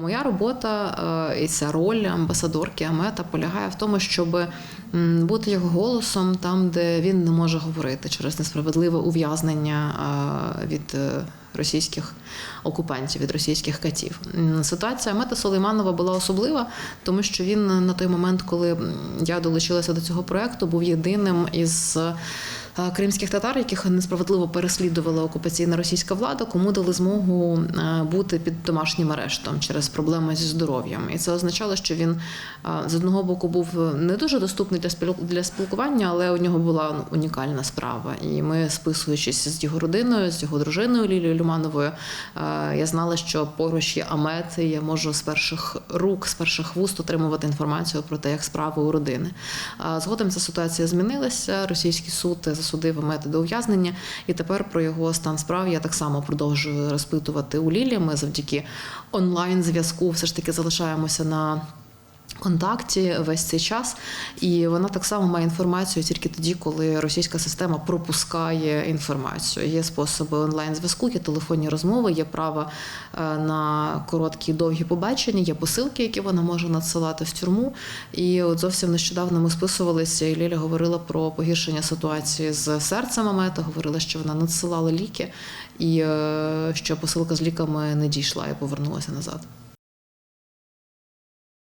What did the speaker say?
Моя робота е, і ця роль амбасадорки Амета полягає в тому, щоб бути його голосом там, де він не може говорити через несправедливе ув'язнення е, від е, російських окупантів, від російських катів. Ситуація Амета Сулейманова була особлива, тому що він на той момент, коли я долучилася до цього проекту, був єдиним із кримських татар, яких несправедливо переслідувала окупаційна російська влада, кому дали змогу е, бути під домашнім арештом через проблеми зі здоров'ям. І це означало, що він е, з одного боку був не дуже доступний для спіл- для спілкування, але у нього була унікальна справа. І ми, списуючись з його родиною, з його дружиною Лілією Люмановою, е, я знала, що поруч є Амет, і я можу з перших рук, з перших вуст отримувати інформацію про те, як справи у родини. Згодом ця ситуація змінилася. Російський суд засудив Амета методи ув'язнення, і тепер про його стан справ я так само продовжую розпитувати у Лілі. Ми завдяки онлайн зв'язку все ж таки залишаємося на. Контакті весь цей час, і вона так само має інформацію тільки тоді, коли російська система пропускає інформацію. Є способи онлайн зв'язку, є телефонні розмови, є право е, на короткі і довгі побачення, є посилки, які вона може надсилати в тюрму. І от зовсім нещодавно ми списувалися, і Ліля говорила про погіршення ситуації з серцем Амета, говорила, що вона надсилала ліки, і е, що посилка з ліками не дійшла і повернулася назад.